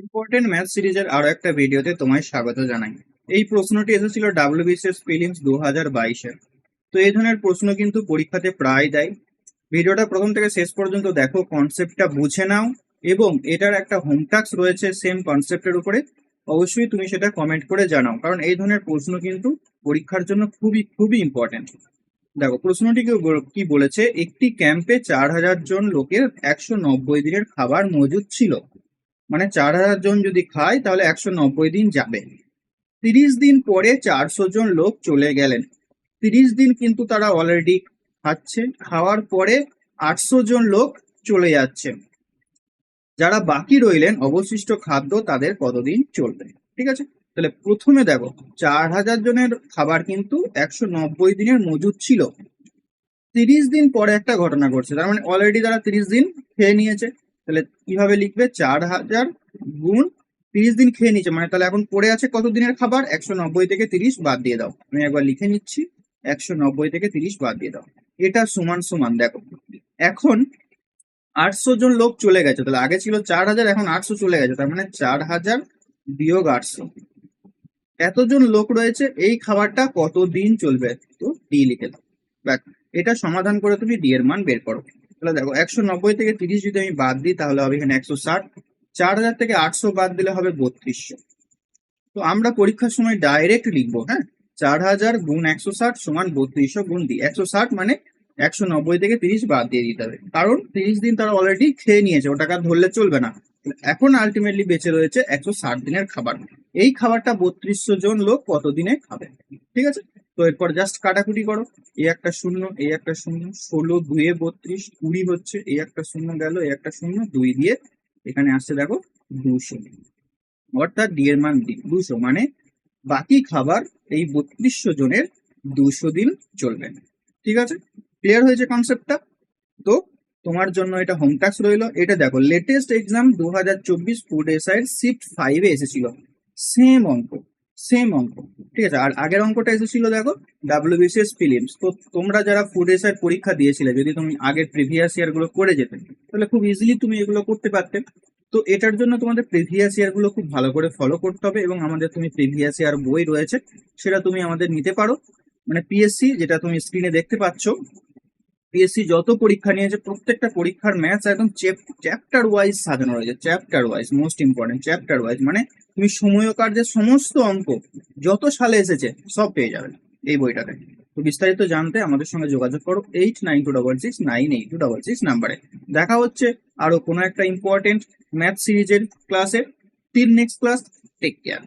Important math সিরিজের আরও একটা ভিডিওতে তোমায় স্বাগত জানাই। এই প্রশ্নটি এসেছিল ডাব্লিউবিসিএস ফিলিংস দু হাজার বাইশের তো এই ধরনের প্রশ্ন কিন্তু পরীক্ষাতে প্রায় দেয়। ভিডিওটা প্রথম থেকে শেষ পর্যন্ত দেখো কনসেপ্টটা বুঝে নাও এবং এটার একটা হোম টাস্ক রয়েছে সেম কনসেপ্টের উপরে। অবশ্যই তুমি সেটা কমেন্ট করে জানাও, কারণ এই ধরনের প্রশ্ন কিন্তু পরীক্ষার জন্য খুবই খুবই ইম্পর্টেন্ট দেখো, প্রশ্নটি কি বলেছে? একটি ক্যাম্পে চার হাজার জন লোকের একশো নব্বই দিনের খাবার মজুদ ছিল। মানে চার হাজার জন যদি খায়, তাহলে একশো নব্বই দিন যাবে। তিরিশ দিন পরে চারশো জন লোক চলে গেলেন। তিরিশ দিন কিন্তু তারা অলরেডি খাচ্ছে। খাওয়ার পরে আটশো জন লোক চলে যাচ্ছে। যারা বাকি রইলেন, অবশিষ্ট খাদ্য তাদের কতদিন চলবে? ঠিক আছে? তাহলে প্রথমে দেখো, চার হাজার জনের খাবার কিন্তু একশো নব্বই দিনের মজুদ ছিল। তিরিশ দিন পরে একটা ঘটনা ঘটছে। তার মানে অলরেডি তারা তিরিশ দিন খেয়ে নিয়েছে। তাহলে কীভাবে লিখবে? চার হাজার গুণ তিরিশ দিন খেয়ে নিচ্ছে মানে তাহলে এখন পড়ে আছে কত দিনের খাবার? একশো নব্বই থেকে তিরিশ বাদ দিয়ে দাও। আমি একবার লিখে নিচ্ছি। একশো নব্বই থেকে তিরিশ বাদ দিয়ে দাও। এটা সমান সমান, দেখো। এখন আটশো জন লোক চলে গেছে। তাহলে আগে ছিল চার হাজার, এখন আটশো চলে গেছে। তার মানে চার হাজার বিয়োগ আটশো। এতজন লোক রয়েছে, এই খাবারটা কতদিন চলবে? তো ডি লিখে দাও। এটা সমাধান করে তুমি ডি এর মান বের করো। তাহলে দেখো, একশো নব্বই থেকে তিরিশ যদি আমি বাদ দিই, তাহলে হবে এখানে একশো ষাট। চার হাজার থেকে আটশো বাদ দিলে হবে বত্রিশশো। তো আমরা পরীক্ষার সময় ডাইরেক্ট লিখব হ্যাঁ? চার হাজার গুণ একশো ষাট সমান বত্রিশশো গুণ দিই একশো ষাট মানে একশো নব্বই থেকে তিরিশ বাদ দিয়ে দিতে হবে। কারণ তিরিশ দিন তারা অলরেডি খেয়ে নিয়েছে, ওটাকে ধরলে চলবে না। এখন আলটিমেটলি বেঁচে রয়েছে একশো ষাট দিনের খাবার। এই খাবারটা বত্রিশশো জন লোক কতদিনে খাবে? ঠিক আছে? তো এরপর জাস্ট কাটাকুটি করো। এই একটা শূন্য এই একটা শূন্য, ষোলো, দুয়ে বত্রিশ, কুড়ি হচ্ছে এই একটা শূন্য গেল এই একটা শূন্য, দুই দিয়ে এখানে আসছে দেখো দুশো। অর্থাৎ ডি এর মান দুশো মানে বাকি খাবার এই বত্রিশশো জনের দুশো দিন চলবে। না ঠিক আছে? ক্লিয়ার হয়েছে কনসেপ্টটা তো তোমার জন্য এটা হোম টাস্ক রইল। এটা দেখো লেটেস্ট এক্সাম দু হাজার চব্বিশ ফুড এসআই শিফট ফাইভে এসেছিল। সেম অঙ্ক। সেম অঙ্ক, ঠিক আছে? আর আগের অঙ্কটা এসেছিল, দেখো ডাব্লিউবিসিএস ফিলিমস তো তোমরা যারা ফুড এসআই পরীক্ষা দিয়েছিলে, যদি তুমি আগের প্রিভিয়াস ইয়ারগুলো করে যেতে, তাহলে খুব ইজিলি তুমি এগুলো করতে পারতে। তো এটার জন্য তোমাদের প্রিভিয়াস ইয়ারগুলো খুব ভালো করে ফলো করতে হবে এবং আমাদের তুমি প্রিভিয়াস ইয়ার বই রয়েছে, সেটা তুমি আমাদের নিতে পারো। মানে পিএসসি যেটা তুমি স্ক্রিনে দেখতে পাচ্ছ পিএসসি যত পরীক্ষা নিয়েছে, প্রত্যেকটা পরীক্ষার ম্যাথস একদম চ্যাপ্টার ওয়াইজ সাজানো রয়েছে chapter wise most important chapter wise মানে তুমি সময়কার যে সমস্ত অঙ্ক, যত সালে এসেছে, সব পেয়ে যাবে, এই বইটাতে। তো বিস্তারিত জানতে আমাদের সঙ্গে যোগাযোগ করো eight nine two double six nine eight two double six নাম্বারে দেখা হচ্ছে আরও কোনো একটা ইম্পর্টেন্ট ম্যাথ সিরিজের ক্লাসে তিন নেক্সট ক্লাস টেক কেয়ার